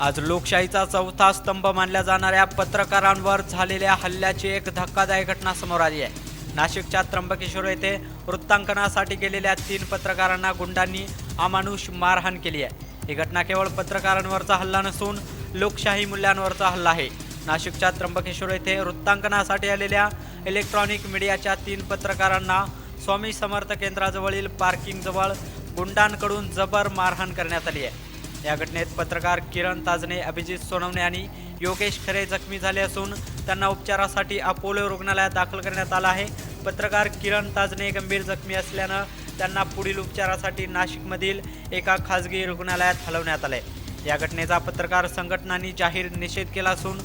आज लोकशाहीचा चौथा स्तंभ मानल्या जाणाऱ्या पत्रकारांवर झालेल्या हल्ल्याची एक धक्कादायक घटना समोर आली आहे. नाशिकच्या त्र्यंबकेश्वर येथे वृत्तांकनासाठी गेलेल्या तीन पत्रकारांना गुंडांनी अमानुष मारहाण केली आहे. ही घटना केवळ पत्रकारांवरचा हल्ला नसून लोकशाही मूल्यांवरचा हल्ला आहे. नाशिकच्या त्र्यंबकेश्वर येथे वृत्तांकनासाठी आलेल्या इलेक्ट्रॉनिक मीडियाच्या तीन पत्रकारांना स्वामी समर्थ केंद्राजवळील पार्किंगजवळ गुंडांकडून जबर मारहाण करण्यात आली आहे. या घटनेत पत्रकार किरण ताजने अभिजित सोनवणे आणि योगेश खरे जखमी झाले असून त्यांना उपचारासाठी अपोलो रुग्णालयात दाखल करण्यात आला आहे. पत्रकार किरण ताजने गंभीर जखमी असल्यानं त्यांना पुढील उपचारासाठी नाशिकमधील एका खासगी रुग्णालयात हलवण्यात आले या घटनेचा पत्रकार संघटनांनी जाहीर निषेध केला असून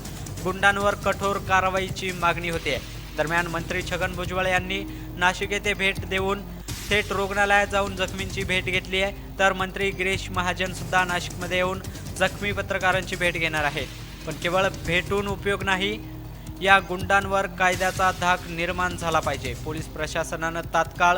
गुंडांवर कठोर कारवाईची मागणी होते दरम्यान मंत्री छगन भुजबळ यांनी नाशिक येथे भेट देऊन थेट रुग्णालयात जाऊन जखमींची भेट घेतली आहे. तर मंत्री गिरीश महाजन सुद्धा नाशिकमध्ये येऊन जखमी पत्रकारांची भेट घेणार आहेत. पण केवळ भेटून उपयोग नाही या गुंडांवर कायद्याचा धाक निर्माण झाला पाहिजे. पोलीस प्रशासनानं तात्काळ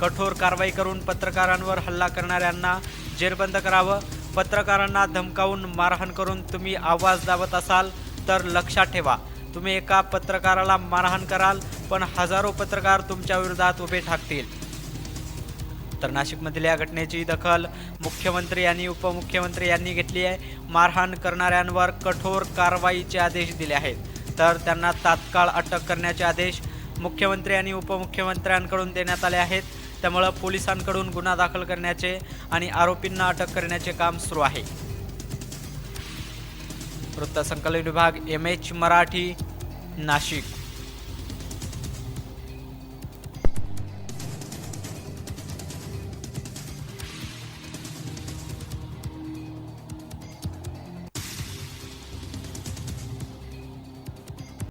कठोर कारवाई करून पत्रकारांवर हल्ला करणाऱ्यांना जेरबंद करावं पत्रकारांना धमकावून मारहाण करून तुम्ही आवाज दाबत असाल तर लक्षात ठेवा. तुम्ही एका पत्रकाराला मारहाण कराल पण हजारो पत्रकार तुमच्या विरोधात उभे ठाकतील. तर नाशिकमधील या घटनेची दखल मुख्यमंत्री आणि उपमुख्यमंत्री यांनी घेतली आहे. मारहाण करणाऱ्यांवर कठोर कारवाईचे आदेश दिले आहेत. तर त्यांना तात्काळ अटक करण्याचे आदेश मुख्यमंत्री आणि उपमुख्यमंत्र्यांकडून देण्यात आले आहेत. त्यामुळं पोलिसांकडून गुन्हा दाखल करण्याचे आणि आरोपींना अटक करण्याचे काम सुरू आहे. वृत्तसंकलन विभाग एम एच मराठी नाशिक.